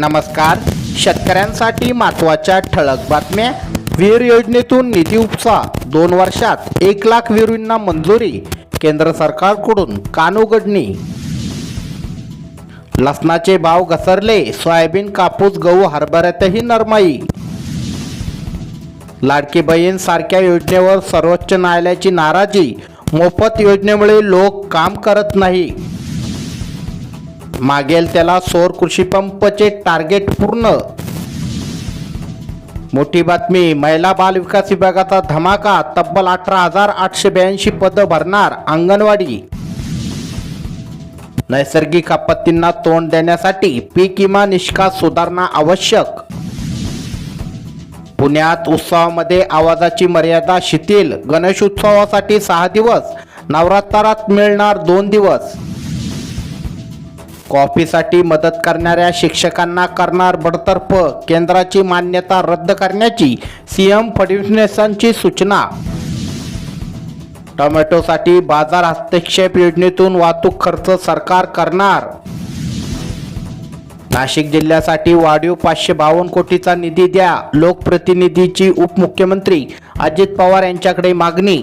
नमस्कार. शेतकऱ्यांसाठी महत्त्वाच्या ठळक बातम्या. विहीर योजनेतून निधी उपसा. दोन वर्षात एक लाख विहिरींना मंजुरी. केंद्र सरकारकडून कानउघडणी लसणाचे भाव घसरले. सोयाबीन कापूस गहू हरभऱ्यातही नरमाई. लाडकी बहीण सारख्या योजनेवर सर्वोच्च न्यायालयाची नाराजी. मोफत योजनेमुळे लोक काम करत नाही. मागेल त्याला सौर कृषी पंपचे टार्गेट पूर्ण. मोठी बातमी महिला बाल विकास विभागाचा धमाका तब्बल अठरा हजार आठशे ब्याऐंशी पदं भरणार अंगणवाडी. नैसर्गिक आपत्तींना तोंड देण्यासाठी पीक विमा निष्कास सुधारणा आवश्यक. पुण्यात उत्सवामध्ये आवाजाची मर्यादा शिथिल गणेश उत्सवासाठी सहा दिवस नवरात्रात मिळणार दोन दिवस. कॉफीसाठी मदत करणाऱ्या शिक्षकांना करणार बडतर्फ केंद्राची मान्यता रद्द करण्याची सीएम फडणवीसांची सूचना. टोमॅटोसाठी बाजार हस्तक्षेप योजनेतून वाहतूक खर्च सरकार करणार. नाशिक जिल्ह्यासाठी वाढीव पाचशे बावन्न कोटीचा निधी द्या लोकप्रतिनिधीची उपमुख्यमंत्री अजित पवार यांच्याकडे मागणी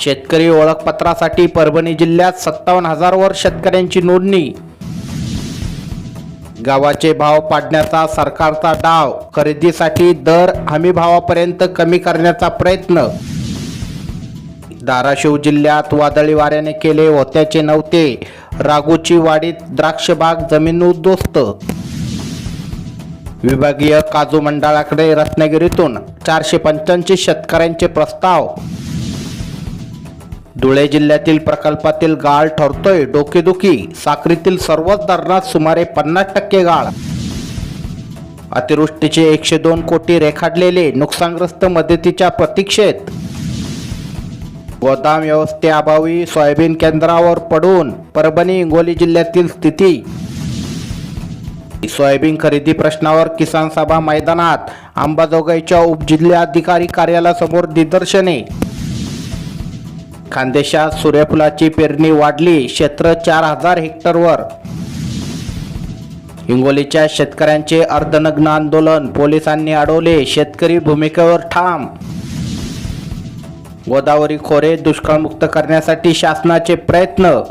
शेतकरी ओळखपत्रासाठी परभणी जिल्ह्यात सत्तावन्न हजारवर शेतकऱ्यांची नोंदणी. गावाचे भाव पाडण्याचा सरकारचा डाव खरेदीसाठी दर हमी भावापर्यंत कमी करण्याचा प्रयत्न. धाराशिव जिल्ह्यात वादळी वाऱ्याने केले होत्याचे नव्हते. रागूची वाडीत द्राक्षबाग जमीन उद्ध्वस्त. विभागीय काजू मंडळाकडे रत्नागिरीतून चारशे पंच्याऐंशी शेतकऱ्यांचे प्रस्ताव. धुळे जिल्ह्यातील प्रकल्पातील गाळ ठरतोय. डोकेदुखी. साक्रीतील सर्वच धरणात सुमारे पन्नास टक्के गाळ. अतिवृष्टीचे एकशे दोन कोटी रेखाटलेले नुकसानग्रस्त मदतीच्या प्रतीक्षेत. गोदाम व्यवस्थेअभावी सोयाबीन केंद्रावर पडून परभणी हिंगोली जिल्ह्यातील स्थिती. सोयाबीन खरेदी प्रश्नावर किसान सभा मैदानात. अंबाजोगाईच्या उपजिल्हाधिकारी कार्यालयासमोर निदर्शने. खानदेशात सूर्यफुलाची पेरणी वाढली क्षेत्र चार हजार हेक्टरवर. हिंगोलीच्या शेतकऱ्यांचे अर्धनग्न आंदोलन पोलिसांनी अडवले शेतकरी भूमिकेवर ठाम. गोदावरी खोरे दुष्काळमुक्त करण्यासाठी शासनाचे प्रयत्न.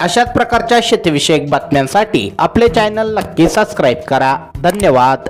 अशाच प्रकारच्या शेतीविषयक बातम्यांसाठी आपले चॅनल नक्की सबस्क्राईब करा. धन्यवाद.